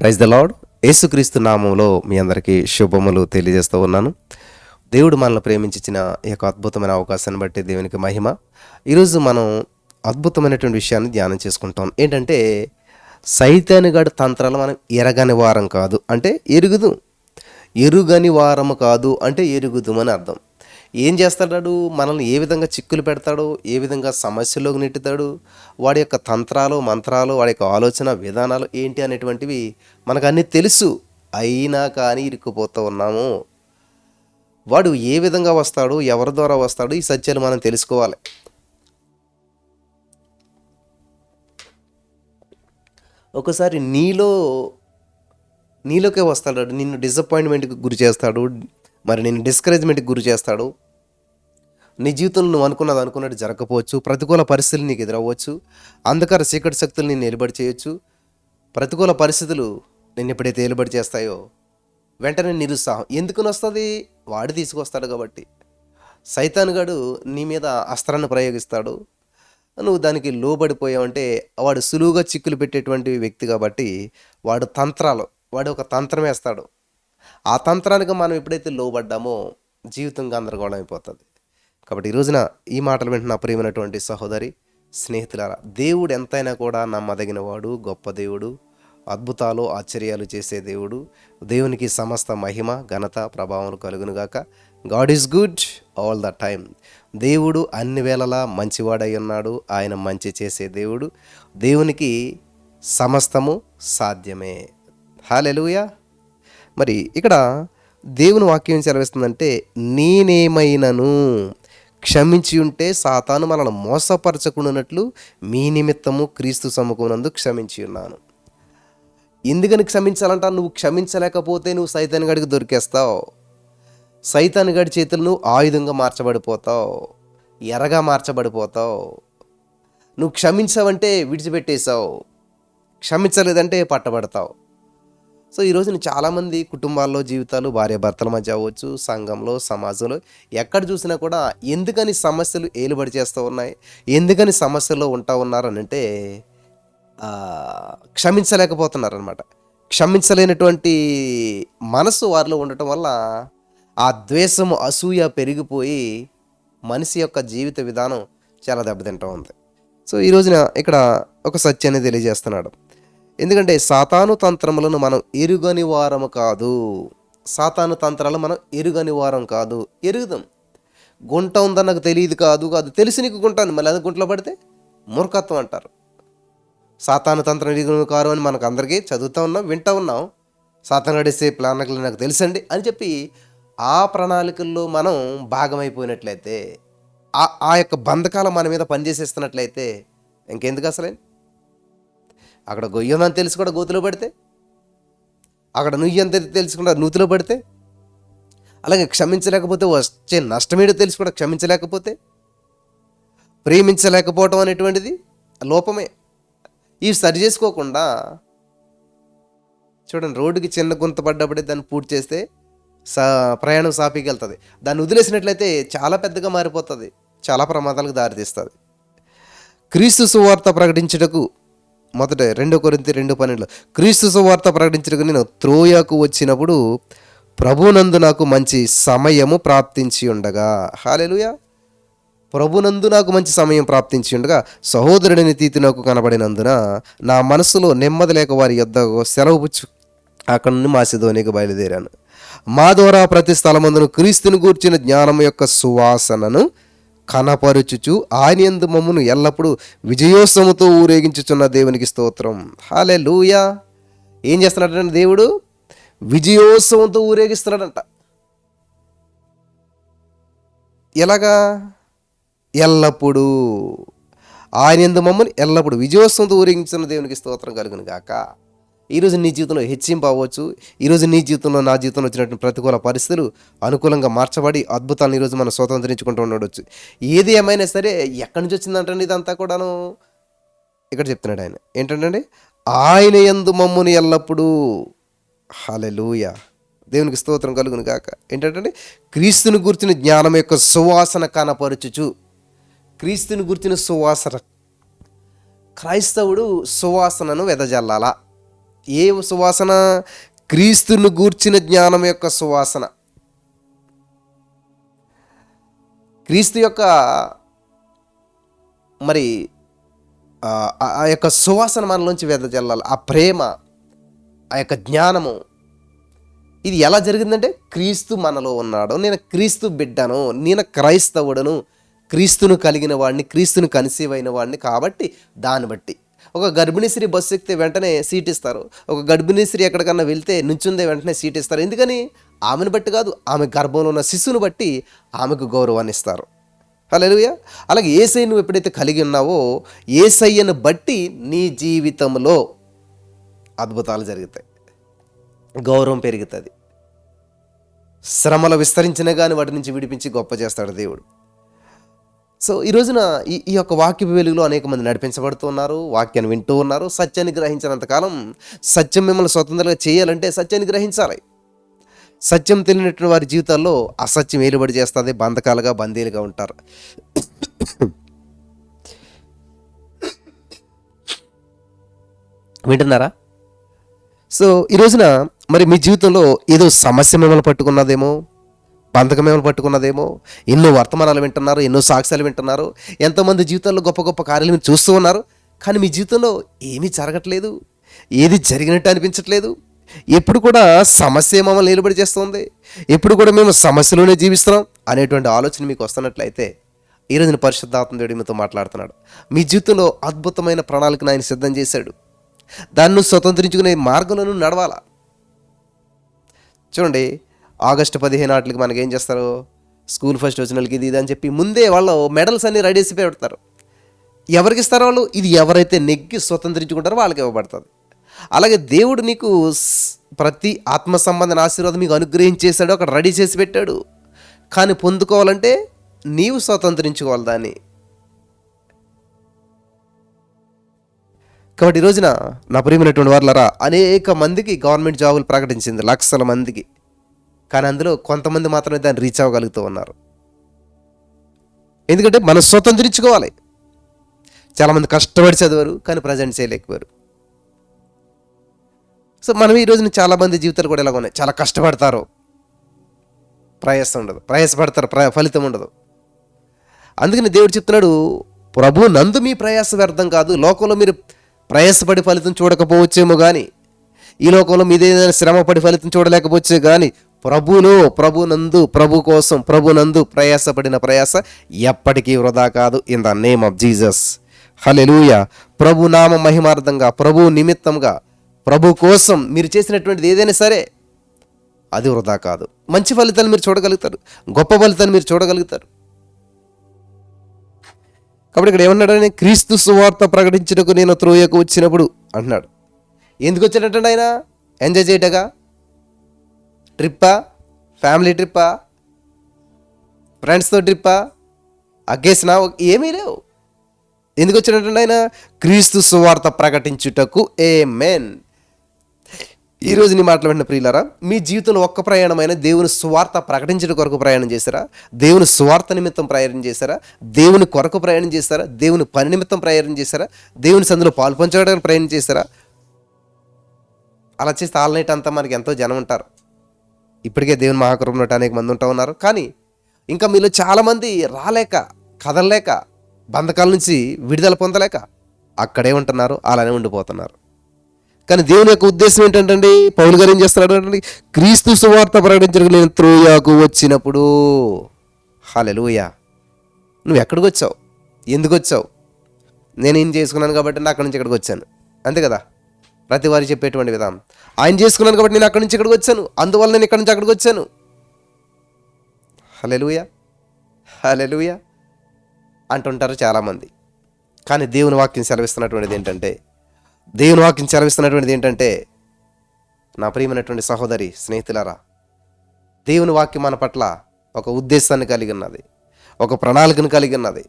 Praise the lord యేసుక్రీస్తు నామంలో మీ అందరికీ శుభములు తెలియజేస్తూ ఉన్నాను. దేవుడు మనల్ని ప్రేమించిన ఈ యొక్క అద్భుతమైన అవకాశాన్ని బట్టి దేవునికి మహిమ. ఈరోజు మనం అద్భుతమైనటువంటి విషయాన్ని ధ్యానం చేసుకుంటాం. ఏంటంటే సైతానుగాడి తంత్రాలు మనం ఎరగని వారం కాదు. అంటే ఎరుగుదు. ఎరుగని వారము కాదు. అంటే ఎరుగుదుమని అర్థం. ఏం చేస్తాడు మనల్ని ఏ విధంగా చిక్కులు పెడతాడు ఏ విధంగా సమస్యలోకి నెట్టుతాడు వాడి యొక్క తంత్రాలు మంత్రాలు వాడి యొక్క ఆలోచన విధానాలు ఏంటి అనేటువంటివి మనకు అన్నీ తెలుసు. అయినా కానీ ఇరుక్కుపోతూ ఉన్నాము. వాడు ఏ విధంగా వస్తాడు ఎవరి ద్వారా వస్తాడు ఈ సత్యాలు మనం తెలుసుకోవాలి. ఒకసారి నీలో నీలోకే వస్తాడు నిన్ను డిసప్పాయింట్మెంట్కి గురి చేస్తాడు. మరి నేను డిస్కరేజ్మెంట్కి గురి చేస్తాడు. నీ జీవితంలో నువ్వు అనుకున్నది అనుకున్నట్టు జరగకపోవచ్చు. ప్రతికూల పరిస్థితులు నీకు ఎదురవ్వచ్చు. అంధకార చీకటి శక్తులు నేను నిలబడి చేయొచ్చు. ప్రతికూల పరిస్థితులు నేను ఎప్పుడైతే ఏలుబడి చేస్తాయో వెంటనే నిరుత్సాహం. ఎందుకుని వస్తుంది? వాడు తీసుకొస్తాడు కాబట్టి. సైతానుగాడు నీ మీద అస్త్రాన్ని ప్రయోగిస్తాడు. నువ్వు దానికి లోబడిపోయావంటే వాడు సులువుగా చిక్కులు పెట్టేటువంటి వ్యక్తి కాబట్టి వాడు తంత్రాలు వాడు ఒక తంత్రం వేస్తాడు. ఆ తంత్రానికి మనం ఎప్పుడైతే లోబడ్డామో జీవితం గందరగోళం అయిపోతుంది. కాబట్టి ఈ రోజున ఈ మాటలు వింటున్న ప్రియమైనటువంటి సహోదరి స్నేహితులారా దేవుడు ఎంతైనా కూడా నమ్మదగిన వాడు గొప్ప దేవుడు అద్భుతాలు ఆశ్చర్యాలు చేసే దేవుడు. దేవునికి సమస్త మహిమ ఘనత ప్రభావం కలుగునుగాక God is good all the time. దేవుడు అన్ని వేళలా మంచివాడై ఉన్నాడు. ఆయన మంచి చేసే దేవుడు. దేవునికి సమస్తము సాధ్యమే. హాలెలుయా మరి ఇక్కడ దేవుని వాక్యం సెలవిస్తుందంటే నేనేమైనను? క్షమించి ఉంటే సాతాను మనల్ని మోసపరచకుండానట్లు మీ నిమిత్తము క్రీస్తు సముఖమునందు క్షమించి ఉన్నాను. ఎందుకని క్షమించాలంట నువ్వు క్షమించలేకపోతే నువ్వు సైతాన్ గడికి దొరికేస్తావు. సైతాన్ గడి చేతులు నువ్వు ఆయుధంగా మార్చబడిపోతావు. ఎరగా మార్చబడిపోతావు. నువ్వు క్షమించావంటే విడిచిపెట్టేశావు. క్షమించలేదంటే పట్టబడతావు. సో ఈరోజు చాలామంది కుటుంబాల్లో జీవితాలు భార్య భర్తల మధ్య అవ్వచ్చు సంఘంలో సమాజంలో ఎక్కడ చూసినా కూడా ఎందుకని సమస్యలు ఏలుబడి చేస్తూ ఉన్నాయి ఎందుకని సమస్యల్లో ఉంటా ఉన్నారు అని అంటే క్షమించలేకపోతున్నారు అనమాట క్షమించలేనటువంటి మనసు వారిలో ఉండటం వల్ల ఆ ద్వేషము అసూయ పెరిగిపోయి మనిషి యొక్క జీవిత విధానం చాలా దెబ్బతింటూ ఉంది. సో ఈ రోజున ఇక్కడ ఒక సత్యాన్ని తెలియజేస్తున్నాడు. ఎందుకంటే సాతాను తంత్రములను మనం ఎరుగని వారము కాదు. సాతాను తంత్రాలు మనం ఎరుగని వారం కాదు. ఎరుగుదాం. గుంట ఉందని నాకు తెలియదు కాదు కాదు. తెలిసి నీకు గుంట ఉంది. మళ్ళీ అది గుంటలో పడితే మూర్ఖత్వం అంటారు. సాతాను తంత్రం ఎరుగుని కారు అని మనకు అందరికీ చదువుతూ ఉన్నాం వింటూ ఉన్నాం. సాతాను గడిసే ప్లానకులు నాకు తెలుసండి అని చెప్పి ఆ ప్రణాళికల్లో మనం భాగమైపోయినట్లయితే ఆ ఆ యొక్క బంధకాలు మన మీద పనిచేసేస్తున్నట్లయితే ఇంకెందుకు అసలే? అక్కడ గొయ్యమని తెలిసి కూడా గోతులో పడితే? అక్కడ నుయ్యంత తెలుసుకుంటే నూతిలో పడితే? అలాగే క్షమించలేకపోతే వచ్చే నష్టమేడో తెలిసి కూడా క్షమించలేకపోతే? ప్రేమించలేకపోవటం అనేటువంటిది లోపమే. ఇవి సరి చేసుకోకుండా చూడండి రోడ్డుకి చిన్న గుంత పడ్డప్పుడే దాన్ని పూర్తి చేస్తే సా ప్రయాణం సాపికెళ్తుంది. దాన్ని వదిలేసినట్లయితే చాలా పెద్దగా మారిపోతుంది. చాలా ప్రమాదాలకు దారితీస్తుంది. క్రీస్తు సువార్త ప్రకటించుటకు మొదట రెండో కొరింత రెండు పన్నెండులో క్రీస్తు సువార్త ప్రకటించడానికి నేను త్రోయాకు వచ్చినప్పుడు ప్రభునందు నాకు మంచి సమయము ప్రాప్తించి ఉండగా. హాలెలుయా. ప్రభునందు నాకు మంచి సమయం ప్రాప్తించి ఉండగా సహోదరుడిని తీతి నాకు కనబడినందున నా మనసులో నెమ్మది లేక వారి యొద్ద సెలవు పుచ్చు అక్కడ నుండి మాసిధోనికి బయలుదేరాను. మా ద్వారా ప్రతి స్థలమందును క్రీస్తుని గూర్చిన జ్ఞానం యొక్క సువాసనను కనపరుచుచు ఆయన యందు మమ్మను ఎల్లప్పుడూ విజయోత్సవంతో ఊరేగించుచున్న దేవునికి స్తోత్రం. హాలే లూయా ఏం చేస్తున్నాడంటే దేవుడు? విజయోత్సవంతో ఊరేగిస్తున్నాడంట. ఎలాగా? ఎల్లప్పుడూ. ఆయన ఎందు మమ్మల్ని ఎల్లప్పుడు విజయోత్సవంతో ఊరేగించిన దేవునికి స్తోత్రం కలుగును గాక. ఈరోజు నీ జీవితంలో హెచ్చింపు అవ్వచ్చు. ఈరోజు నీ జీవితంలో నా జీవితంలో వచ్చినటువంటి ప్రతికూల పరిస్థితులు అనుకూలంగా మార్చబడి అద్భుతాలను ఈరోజు మనం స్వతంత్రించుకుంటూ ఉండవచ్చు. ఏది ఏమైనా సరే ఎక్కడి నుంచి వచ్చిందంటే ఇదంతా కూడాను? ఇక్కడ చెప్తున్నాడు ఆయన. ఏంటంటే ఆయన ఎందు మమ్ముని ఎల్లప్పుడూ హలెలూయ దేవునికి స్తోత్రం కలుగును కాక ఏంటంటే క్రీస్తుని గుర్చిన జ్ఞానం యొక్క సువాసన కనపరచుచు. క్రీస్తుని గుర్చిన సువాసన. క్రైస్తవుడు సువాసనను వెదజల్లాలా. ఏ సువాసన? క్రీస్తును గూర్చిన జ్ఞానం యొక్క సువాసన. క్రీస్తు యొక్క మరి ఆ యొక్క సువాసన మనలోంచి వెదజల్లాలి ఆ ప్రేమ ఆ యొక్క జ్ఞానము. ఇది ఎలా జరిగిందంటే క్రీస్తు మనలో ఉన్నాడు. నేను క్రీస్తు బిడ్డను నేను క్రైస్తవుడను క్రీస్తును కలిగిన వాడిని క్రీస్తును కన్సీవ్ అయిన వాడిని కాబట్టి దాన్ని బట్టి. ఒక గర్భిణీ స్త్రీ బస్సు ఎక్కితే వెంటనే సీట్ ఇస్తారు. ఒక గర్భిణీ స్త్రీ ఎక్కడికన్నా వెళ్తే నుంచుందే వెంటనే సీట్ ఇస్తారు. ఎందుకని? ఆమెను బట్టి కాదు ఆమె గర్భంలో ఉన్న శిశువును బట్టి ఆమెకు గౌరవాన్ని ఇస్తారు. హల్లెలూయా. అలాగే ఏసై నువ్వు ఎప్పుడైతే కలిగి ఉన్నావో ఏసయ్యను బట్టి నీ జీవితంలో అద్భుతాలు జరుగుతాయి. గౌరవం పెరుగుతుంది. శ్రమలు విస్తరించినా కానీ వాటి నుంచి విడిపించి గొప్ప చేస్తాడు దేవుడు. సో ఈ రోజున ఈ ఈ యొక్క వాక్య వెలుగులో అనేక మంది నడిపించబడుతూ ఉన్నారు వాక్యాన్ని వింటూ ఉన్నారు. సత్యాన్ని గ్రహించినంతకాలం సత్యం మిమ్మల్ని స్వతంత్రంగా చేయాలంటే సత్యాన్ని గ్రహించాలి. సత్యం తెలియనటువంటి వారి జీవితాల్లో అసత్యం ఏలుబడి చేస్తుంది బంధకాలుగా బందీలుగా ఉంటారు. వింటున్నారా? సో ఈ రోజున మరి మీ జీవితంలో ఏదో సమస్య మిమ్మల్ని పట్టుకున్నదేమో? బంధకమేమలు పట్టుకున్నదేమో? ఎన్నో వర్తమానాలు వింటున్నారు ఎన్నో సాక్ష్యాలు వింటున్నారు ఎంతోమంది జీవితాల్లో గొప్ప గొప్ప కార్యాలు మీరు చూస్తూ ఉన్నారు కానీ మీ జీవితంలో ఏమీ జరగట్లేదు ఏది జరిగినట్టు అనిపించట్లేదు. ఎప్పుడు కూడా సమస్య మమ్మల్ని నిలబడి చేస్తుంది. ఎప్పుడు కూడా మేము సమస్యలోనే జీవిస్తున్నాం అనేటువంటి ఆలోచన మీకు వస్తున్నట్లయితే ఈ రోజున పరిశుద్ధాత్మ మీతో మాట్లాడుతున్నాడు. మీ జీవితంలో అద్భుతమైన ప్రణాళికను ఆయన సిద్ధం చేశాడు. దాన్ని స్వతంత్రించుకునే మార్గంలో నడవాలా? చూడండి ఆగస్టు పదిహేను నాటికి మనకి ఏం చేస్తారు? స్కూల్ ఫస్ట్ వచ్చిన వాళ్ళకి ఇది ఇది అని చెప్పి ముందే వాళ్ళు మెడల్స్ అన్ని రెడీ చేసి పెడతారు. ఎవరికి ఇస్తారో వాళ్ళు? ఇది ఎవరైతే నెగ్గి స్వతంత్రించుకుంటారో వాళ్ళకి ఇవ్వబడుతుంది. అలాగే దేవుడు నీకు ప్రతి ఆత్మ సంబంధన ఆశీర్వాదం మీకు అనుగ్రహించేశాడు అక్కడ రెడీ చేసి పెట్టాడు. కానీ పొందుకోవాలంటే నీవు స్వతంత్రించుకోవాలి దాన్ని. కాబట్టి ఈ రోజున నా ప్రియమైనటువంటి వారులరా అనేక మందికి గవర్నమెంట్ జాబులు ప్రకటించింది లక్షల మందికి. కానీ అందులో కొంతమంది మాత్రమే దాన్ని రీచ్ అవ్వగలుగుతూ ఉన్నారు. ఎందుకంటే మనం స్వతంత్రించుకోవాలి. చాలామంది కష్టపడి చదివారు కానీ ప్రజెంట్ చేయలేకపోయారు. సో మనం ఈ రోజున చాలామంది జీవితాలు కూడా ఇలాగ ఉన్నాయి. చాలా కష్టపడతారు. ప్రయాసం ఉండదు. ప్రయాసపడతారు. ప్ర ఫలితం ఉండదు. అందుకని దేవుడు చెప్తున్నాడు ప్రభు నందు మీ ప్రయాస వ్యర్థం కాదు. లోకంలో మీరు ప్రయాసపడి ఫలితం చూడకపోవచ్చేమో కానీ ఈ లోకంలో మీదేదైనా శ్రమపడి ఫలితం చూడలేకపోవచ్చే కానీ ప్రభులో ప్రభునందు ప్రభు కోసం ప్రభునందు ప్రయాసపడిన ప్రయాస ఎప్పటికీ వృధా కాదు in the name of Jesus hallelujah ప్రభు నామ మహిమార్థంగా ప్రభు నిమిత్తంగా ప్రభు కోసం మీరు చేసినటువంటిది ఏదైనా సరే అది వృధా కాదు. మంచి ఫలితాలు మీరు చూడగలుగుతారు. గొప్ప ఫలితాలు మీరు చూడగలుగుతారు. కాబట్టి ఇక్కడ ఏమన్నాడని క్రీస్తు సువార్త ప్రకటించటకు నేను త్రోయకు వచ్చినప్పుడు అన్నాడు ఎందుకు వచ్చినట్టండి ఆయన? ఎంజాయ్ చేయటగా? ట్రిప్పా? ఫ్యామిలీ ట్రిప్పా? ఫ్రెండ్స్తో ట్రిప్పా? అగ్గేసినా ఏమీ లేవు. ఎందుకు వచ్చినట్టు ఆయన? క్రీస్తు సువార్త ప్రకటించుటకు. ఏ మెన్ ఈ నీ మాట్లాడిన ప్రియులారా మీ జీవితంలో ఒక్క ప్రయాణమైన దేవుని సువార్త ప్రకటించడం కొరకు ప్రయాణం చేశారా? దేవుని సువార్త నిమిత్తం ప్రయాణం చేశారా? దేవుని కొరకు ప్రయాణం చేశారా? దేవుని పని నిమిత్తం ప్రయాణం చేశారా? దేవుని సందులో పాల్పంచడానికి ప్రయాణం చేశారా? అలా చేస్తే ఆల్ నైట్ అంతా మనకి ఎంతో జనం ఉంటారు. ఇప్పటికే దేవుని మహాకృపంలో అనేక మంది ఉంటా ఉన్నారు. కానీ ఇంకా మీలో చాలామంది రాలేక కదలలేక బంధకాల నుంచి విడుదల పొందలేక అక్కడే ఉంటున్నారు అలానే ఉండిపోతున్నారు. కానీ దేవుని యొక్క ఉద్దేశం ఏంటంటే పౌలు గారు ఏం చేస్తున్నాడు అంటే క్రీస్తు సువార్త ప్రకటించడానికి నేను త్రోయాకు వచ్చినప్పుడు హాలెలూయా నువ్వు ఎక్కడికి వచ్చావు? ఎందుకు వచ్చావు? ఏం చేసుకున్నాను కాబట్టి నేను అక్కడి నుంచి ఇక్కడికి వచ్చాను. అంతే కదా? ప్రతి వారి చెప్పేటువంటి విధానం. ఆయన చేసుకున్నాను కాబట్టి నేను అక్కడి నుంచి ఇక్కడికి వచ్చాను. అందువల్ల నేను ఇక్కడి నుంచి అక్కడికి వచ్చాను. హలెలుయ హలెలుయ అంటుంటారు చాలామంది. కానీ దేవుని వాక్యం సెలవిస్తున్నటువంటిది ఏంటంటే దేవుని వాక్యం సెలవిస్తున్నటువంటిది ఏంటంటే నా ప్రియమైనటువంటి సహోదరి స్నేహితులారా దేవుని వాక్యం మన పట్ల ఒక ఉద్దేశాన్ని కలిగి ఉన్నది. ఒక ప్రణాళికను కలిగి ఉన్నది.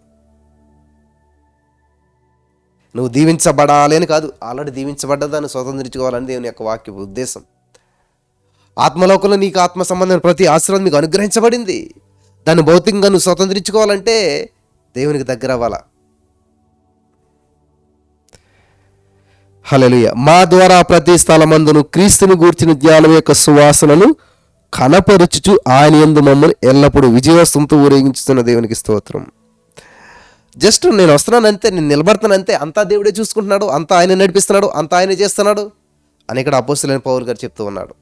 నువ్వు దీవించబడాలి అని కాదు. ఆల్రెడీ దీవించబడ్డదాన్ని స్వతంత్రించుకోవాలని దేవుని యొక్క వాక్య ఉద్దేశం. ఆత్మలోకంలో నీకు ఆత్మ సంబంధమైన ప్రతి ఆశీర్వాదం మీకు అనుగ్రహించబడింది. దాన్ని భౌతికంగా నువ్వు స్వతంత్రించుకోవాలంటే దేవునికి దగ్గర అవ్వాలా? హలలుయ మా ద్వారా ప్రతి స్థలమందును క్రీస్తుని గూర్చిన జ్ఞానం యొక్క సువాసనను కనపరుచుచు ఆయన ఎందు మమ్మల్ని ఎల్లప్పుడూ విజయవస్తంతో ఊరేగించుతున్న దేవునికి స్తోత్రం. జస్ట్ నేను వస్తున్నాను అంతే నేను నిలబడుతున్నాను అంతే అంతా దేవుడే చూసుకుంటున్నాడు అంతా ఆయన నడిపిస్తున్నాడు అంతా ఆయన చేస్తున్నాడు అని ఇక్కడ అపోస్తులైన పౌరు గారు చెప్తూ ఉన్నాడు.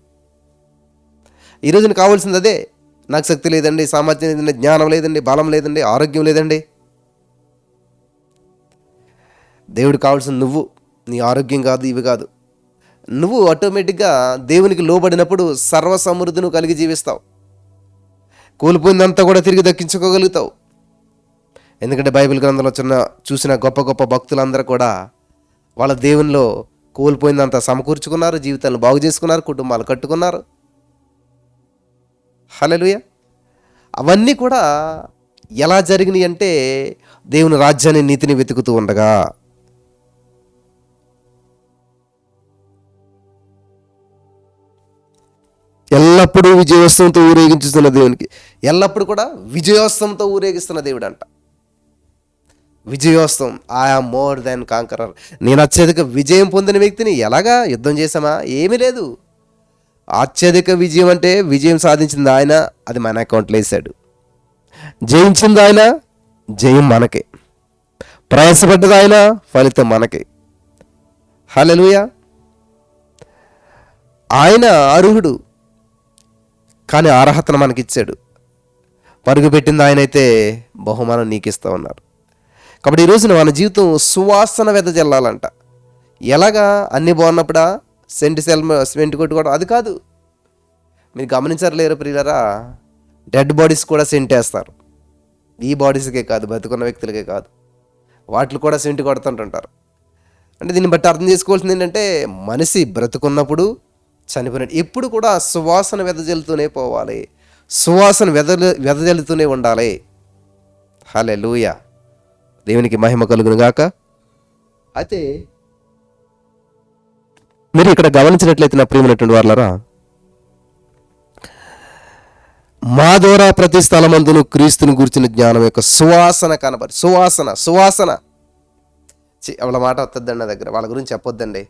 ఈరోజు కావాల్సింది అదే నాకు శక్తి లేదండి సామర్థ్యం లేదండి జ్ఞానం లేదండి బలం లేదండి ఆరోగ్యం లేదండి. దేవుడు కావాల్సింది నువ్వు నీ ఆరోగ్యం కాదు ఇవి కాదు. నువ్వు ఆటోమేటిక్గా దేవునికి లోబడినప్పుడు సర్వ సమృద్ధిని కలిగి జీవిస్తావు. కోల్పోయిందంతా కూడా తిరిగి దక్కించుకోగలుగుతావు. ఎందుకంటే బైబిల్ గ్రంథంలో చిన్న చూసిన గొప్ప గొప్ప భక్తులందరూ కూడా వాళ్ళ దేవునిలో కోల్పోయిందంతా సమకూర్చుకున్నారు జీవితాలను బాగు చేసుకున్నారు కుటుంబాలు కట్టుకున్నారు. హలలుయ అవన్నీ కూడా ఎలా జరిగినాయి అంటే దేవుని రాజ్యాన్ని నీతిని వెతుకుతూ ఉండగా. ఎల్లప్పుడూ విజయోత్సవంతో ఊరేగించుతున్న దేవునికి ఎల్లప్పుడూ కూడా విజయోత్సవంతో ఊరేగిస్తున్న దేవుడు అంట విజయోత్సవం. I am more than conqueror నేను అత్యధిక విజయం పొందిన వ్యక్తిని ఎలాగా యుద్ధం చేసామా ఏమీ లేదు. అత్యధిక విజయం అంటే విజయం సాధించింది ఆయన అది మన అకౌంట్లో వేసాడు జయించింది ఆయన జయం మనకే. ప్రయాసపడ్డది ఆయన ఫలితం మనకే. హలలుయ ఆయన అర్హుడు కానీ అర్హతను మనకిచ్చాడు. పరుగు పెట్టింది ఆయన అయితే బహుమానం నీకు ఇస్తా ఉన్నారు కాబట్టి ఈ రోజున మన జీవితం సువాసన వెదజల్లాలంట ఎలాగా? అన్ని బాగున్నప్పుడా? సెంటి సెల్ సెంటి కొట్టుకోవడం అది కాదు. మీరు గమనించారు లేరు ప్రియులరా? డెడ్ బాడీస్ కూడా సెంట్ వేస్తారు ఈ బాడీస్కే కాదు బతుకున్న వ్యక్తులకే కాదు. వాటిని కూడా సెంటు కొడుతుంటుంటారు. అంటే దీన్ని బట్టి అర్థం చేసుకోవాల్సింది ఏంటంటే మనిషి బ్రతుకున్నప్పుడు చనిపోయినట్టు ఎప్పుడు కూడా సువాసన వెదజల్లుతూనే పోవాలి. సువాసన వెదలు వెదజల్లుతూనే ఉండాలి. హలే లూయ దేవునికి మహిమ కలుగును గాక అయితే మీరు ఇక్కడ గమనించినట్లయితే నా ప్రియమైనటువంటి వాళ్ళరా మా ద్వారా ప్రతి స్థలమందును క్రీస్తుని గురించిన జ్ఞానం యొక్క సువాసన కనబడి సువాసన సువాసన. చి, వాళ్ళ మాట వస్తుందండి నా దగ్గర వాళ్ళ గురించి చెప్పొద్దండి.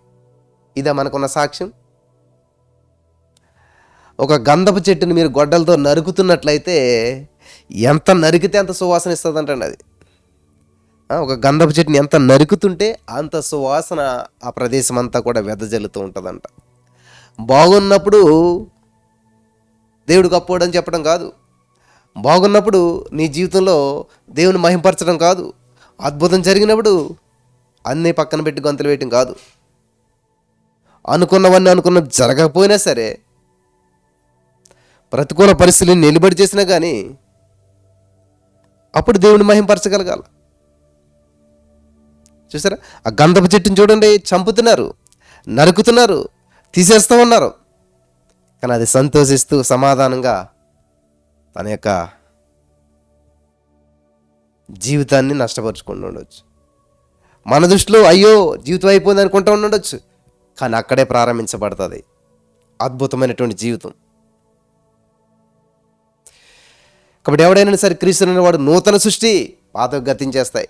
ఇదే మనకున్న సాక్ష్యం. ఒక గంధపు చెట్టుని మీరు గొడ్డలతో నరుకుతున్నట్లయితే ఎంత నరికితే అంత సువాసన ఇస్తుందంటండి అది. ఒక గంధపు చెట్టుని ఎంత నరుకుతుంటే అంత సువాసన ఆ ప్రదేశం అంతా కూడా వెదజల్లుతూ ఉంటుందంట. బాగున్నప్పుడు దేవుడు కప్పుకోవడం చెప్పడం కాదు. బాగున్నప్పుడు నీ జీవితంలో దేవుని మహింపరచడం కాదు. అద్భుతం జరిగినప్పుడు అన్నీ పక్కన పెట్టి గొంతులు వేయటం కాదు. అనుకున్నవన్నీ అనుకున్న జరగకపోయినా సరే ప్రతికూల పరిస్థితులు నిలబడి చేసినా కానీ అప్పుడు దేవుని మహింపరచగలగాలి. చూసారా? ఆ గంధపు చెట్టుని చూడండి చంపుతున్నారు నరుకుతున్నారు తీసేస్తూ ఉన్నారు. కానీ అది సంతోషిస్తూ సమాధానంగా తన యొక్క జీవితాన్ని నష్టపరుచుకుంటూ ఉండొచ్చు. మన దృష్టిలో అయ్యో జీవితం అయిపోయింది అనుకుంటూ ఉండొచ్చు. కానీ అక్కడే ప్రారంభించబడుతుంది. అద్భుతమైనటువంటి జీవితం. కాబట్టి ఎవడైనా సరే క్రీస్తున్న వాడు నూతన సృష్టి పాత గతించేస్తాయి.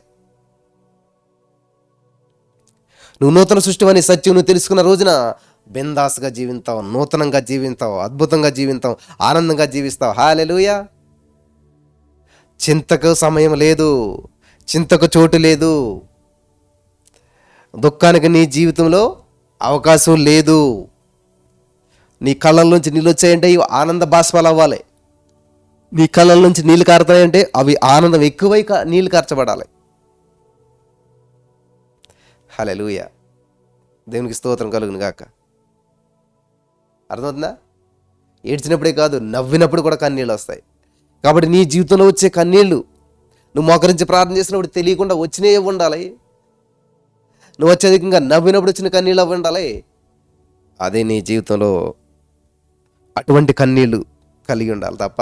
నువ్వు నూతన సృష్టి అని సత్యం నువ్వు తెలుసుకున్న రోజున బిందాస్గా జీవిస్తావు నూతనంగా జీవిస్తావు అద్భుతంగా జీవితావు ఆనందంగా జీవిస్తావు. హాలెలుయ చింతకు సమయం లేదు చింతకు చోటు లేదు. దుఃఖానికి నీ జీవితంలో అవకాశం లేదు. నీ కళ్ళల్లోంచి నీళ్ళు వచ్చాయంటే ఇవి ఆనంద బాష్పాలు అవ్వాలి. నీ కళ్ళ నుంచి నీళ్ళు కారుతాయంటే అవి ఆనందం ఎక్కువై నీళ్ళు కార్చబడాలి. హలెలూయ దేవునికి స్తోత్రం కలుగును గాక. అర్థమవుతుందా? ఏడ్చినప్పుడే కాదు నవ్వినప్పుడు కూడా కన్నీళ్ళు వస్తాయి. కాబట్టి నీ జీవితంలో వచ్చే కన్నీళ్ళు నువ్వు మోకరించి ప్రార్థన చేసినప్పుడు తెలియకుండా వచ్చినవి ఉండాలి. నువ్వు అత్యధికంగా నవ్వినప్పుడు వచ్చిన కన్నీళ్ళు అవి ఉండాలి. అదే నీ జీవితంలో అటువంటి కన్నీళ్ళు కలిగి ఉండాలి తప్ప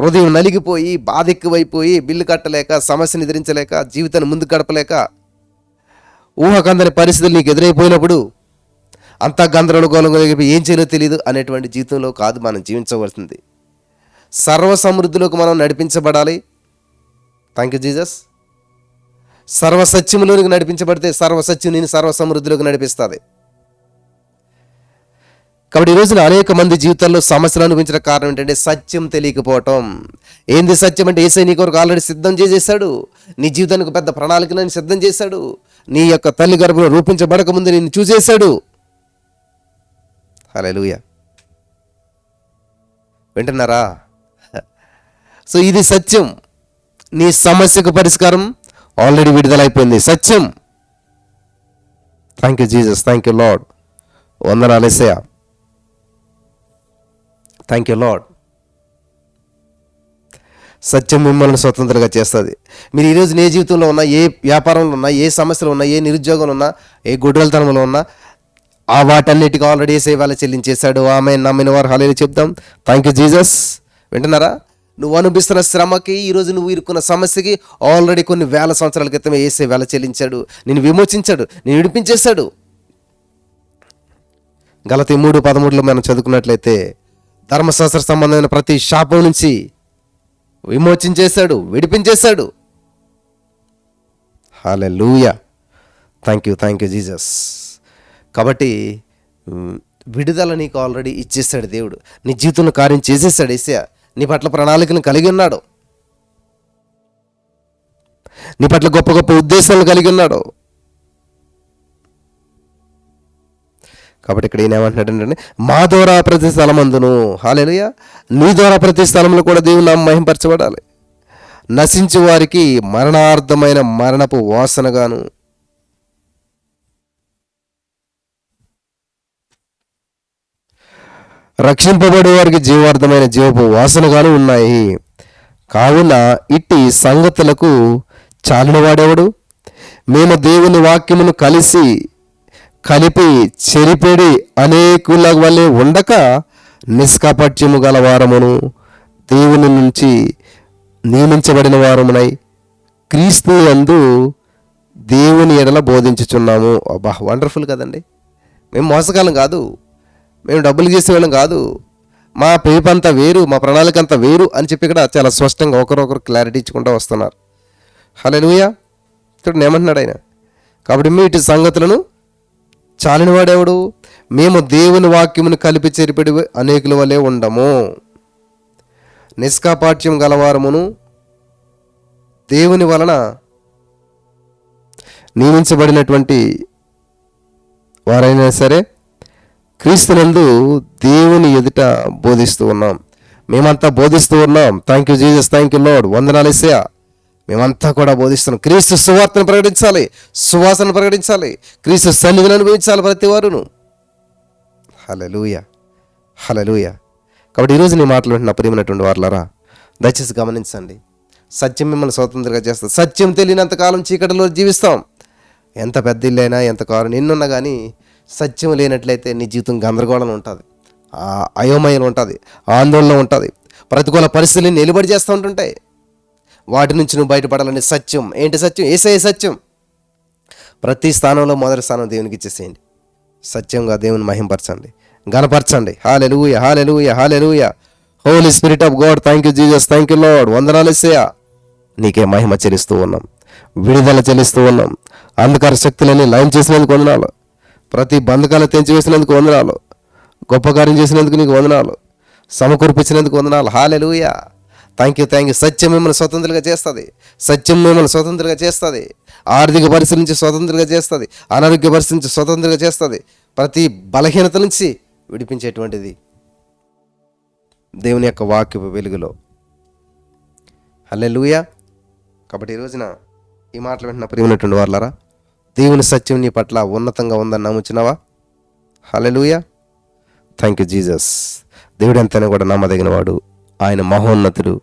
హృదయం నలిగిపోయి బాధ ఎక్కువైపోయి బిల్లు కట్టలేక సమస్యను ఎదిరించలేక జీవితాన్ని ముందు గడపలేక ఊహకందని పరిస్థితులు నీకు ఎదురైపోయినప్పుడు అంతా గందరగోళంగా అయిపోయి ఏం చేయాలో తెలియదు అనేటువంటి జీవితంలో కాదు మనం జీవించవలసింది. సర్వ సమృద్ధిలోకి మనం నడిపించబడాలి. థ్యాంక్ యూ జీజస్ సర్వసత్యములోనికి నడిపించబడితే సర్వసత్యం నేను సర్వసమృద్ధిలోకి నడిపిస్తుంది. కాబట్టి ఈ రోజున అనేక మంది జీవితాల్లో సమస్యలు అనిపించిన కారణం ఏంటంటే సత్యం తెలియకపోవటం. ఏంది సత్యం అంటే ఏసై నీ కొరకు ఆల్రెడీ సిద్ధం చేసేసాడు. నీ జీవితానికి పెద్ద ప్రణాళికను సిద్ధం చేశాడు. నీ యొక్క తల్లి గర్భంలో రూపించబడక ముందు చూసేశాడు. హల్లెలూయా. వింటున్నారా? సో ఇది సత్యం. నీ సమస్యకు పరిష్కారం ఆల్రెడీ విడుదలైపోయింది. సత్యం. Thank you Jesus thank you Lord వందనాలు ఎస్సయ్య థ్యాంక్ యూ లాడ్ సత్యం మిమ్మల్ని స్వతంత్రంగా చేస్తుంది. మీరు ఈరోజు ఏ జీవితంలో ఉన్నా ఏ వ్యాపారంలో ఉన్నా ఏ సమస్యలు ఉన్నా ఏ నిరుద్యోగంలో ఉన్నా ఏ గుడ్రలతనంలో ఉన్నా ఆ వాటన్నిటికీ ఆల్రెడీ సేవాల చెల్లించేశాడు. ఆమె నమ్మిన వారు హాలేలు చెప్దాం. థ్యాంక్ యూ జీజస్ వింటున్నారా? నువ్వు అనిపిస్తున్న శ్రమకి ఈరోజు నువ్వు ఇరుక్కున్న సమస్యకి ఆల్రెడీ కొన్ని వేల సంవత్సరాల క్రితమే ఏసే వేల చెల్లించాడు. నేను విమోచించాడు నేను విడిపించేశాడు. గలతి మూడు పదమూడులో మనం చదువుకున్నట్లయితే ధర్మశాస్త్ర సంబంధమైన ప్రతి శాపం నుంచి విమోచించేశాడు విడిపించేశాడు. Hallelujah thank you thank you Jesus కాబట్టి విడుదల నీకు ఆల్రెడీ ఇచ్చేసాడు దేవుడు. నీ జీవితంలో కార్యం చేసేసాడు ఏసా నీ పట్ల ప్రణాళికను కలిగి ఉన్నాడు. నీ పట్ల గొప్ప గొప్ప ఉద్దేశాలు కలిగి ఉన్నాడు. కాబట్టి ఇక్కడ ఈయన ఏమంటున్నాడంటే మా ద్వారా ప్రతి స్థలమందును. హాలేలుయ. నీ ద్వారా ప్రతి స్థలంలో కూడా దేవుని మహింపరచబడాలి. నశించి వారికి మరణార్థమైన మరణపు వాసనగాను. రక్షింపబడే వారికి జీవార్థమైన జీవపు వాసనగాను ఉన్నాయి. కావున ఇట్టి సంగతులకు చాలినవాడెవడు? మేము దేవుని వాక్యమును కలిసి కలిపి చెరిపెడి అనేకుల వల్లే ఉండక నిష్కాపట్యము గల వారమును దేవుని నుంచి నియమించబడిన వారమునై క్రీస్తు అందు దేవుని ఎడల బోధించుచున్నాము. అబ్బా వండర్ఫుల్ కదండి. మేము మోసగాలం కాదు. మేము డబ్బులు చేసేవాళ్ళం కాదు. మా పేపు అంతా వేరు మా ప్రణాళిక అంతా వేరు అని చెప్పి ఇక్కడ చాలా స్పష్టంగా ఒకరొకరు క్లారిటీ ఇచ్చుకుంటూ వస్తున్నారు. హలో నువ్యా ఇక్కడ ఏమంటున్నాడు ఆయన? కాబట్టి మీ ఇటు సంగతులను చాలినవాడెవడు? మేము దేవుని వాక్యమును కలిపి చెరిపెడి అనేకుల వలె ఉండము. నిష్కాపాఠ్యం గలవారమును దేవుని వలన నియమించబడినటువంటి వారైనా సరే క్రీస్తునందు దేవుని ఎదుట బోధిస్తూ ఉన్నాం. మేమంతా బోధిస్తూ ఉన్నాం. Thank you Jesus thank you Lord వందనాలేసయా మేమంతా కూడా బోధిస్తున్నాం. క్రీస్తు సువార్తను ప్రకటించాలి. సువాసన ప్రకటించాలి. క్రీస్తు సన్నిధిని అనుభవించాలి ప్రతి వారును హలలుయ హలలుయ కాబట్టి ఈరోజు నీ మాటలు వింటున్న ప్రియమైనటువంటి వారులరా దయచేసి గమనించండి. సత్యం మిమ్మల్ని స్వతంత్రంగా చేస్తాం సత్యం తెలియనంత కాలం చీకటిలో జీవిస్తాం. ఎంత పెద్ద ఇల్లైనా ఎంత కారు నిన్నున్నా కానీ సత్యం లేనట్లయితే నీ జీవితం గందరగోళం ఉంటుంది. అయోమయం ఉంటుంది. ఆందోళన ఉంటుంది. ప్రతికూల పరిస్థితులు నిలబడి చేస్తూ ఉంటుంటాయి. వాటి నుంచి నువ్వు బయటపడాలని సత్యం. ఏంటి సత్యం? ఏసే సత్యం. ప్రతి స్థానంలో మొదటి స్థానం దేవునికి ఇచ్చేసేయండి. సత్యంగా దేవుని మహింపరచండి. గనపరచండి hallelujah hallelujah hallelujah Holy Spirit of God thank you Jesus thank you Lord వందనాలు ఇస్తాయా నీకే మహిమ చెల్లిస్తూ ఉన్నాం. విడుదల చెల్లిస్తూ ఉన్నాం. అంధకార శక్తులన్నీ లయం చేసినందుకు వందనాలు. ప్రతి బంధకాలు తెంచివేసినందుకు వందనాలు. గొప్ప కార్యం చేసినందుకు నీకు వందనాలు. సమకూర్పించినందుకు వందనాలు. Hallelujah thank you thank you సత్యం మిమ్మల్ని స్వతంత్రంగా చేస్తుంది. సత్యం మిమ్మల్ని స్వతంత్రంగా చేస్తుంది. ఆర్థిక పరిస్థితి నుంచి స్వతంత్రంగా చేస్తుంది. అనారోగ్య పరిస్థితి నుంచి స్వతంత్రంగా చేస్తుంది. ప్రతి బలహీనత నుంచి విడిపించేటువంటిది. దేవుని యొక్క వాక్యపు వెలుగులో. హలే లూయా కాబట్టి ఈ రోజున ఈ మాటలు వింటున్న ప్రియమైనటువంటి వాళ్ళారా దేవుని సత్యం నీ పట్ల ఉన్నతంగా ఉందని నమ్ముచినావా హలే లూయా థ్యాంక్ యూ జీజస్ దేవుడు ఎంతైనా కూడా నమ్మదగిన వాడు ఆయన మహోన్నతుడు.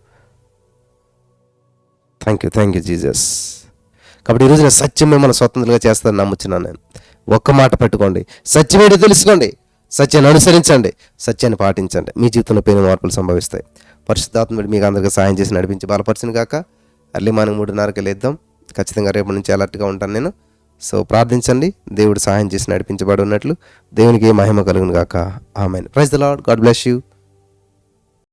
Thank you thank you Jesus కాబట్టి ఈరోజు నేను సత్యమే మన స్వతంత్రంగా చేస్తానని నమ్ముచున్నాను నేను. ఒక్క మాట పెట్టుకోండి. సత్యమేడు తెలుసుకోండి. సత్యాన్ని అనుసరించండి. సత్యాన్ని పాటించండి. మీ జీవితంలో పేరు మార్పులు సంభవిస్తాయి. పరిశుద్ధాత్ముడు మీకు అందరికీ సాయం చేసి నడిపించి బలపరిచిన కాక అర్లీ మార్నింగ్ మూడున్నరకి లేద్దాం. ఖచ్చితంగా రేపటి నుంచి అలర్ట్గా ఉంటాను నేను. సో ప్రార్థించండి. దేవుడు సహాయం చేసి నడిపించబడి ఉన్నట్లు. దేవునికి మహిమ కలుగును గాక. Amen. Praise the Lord God bless you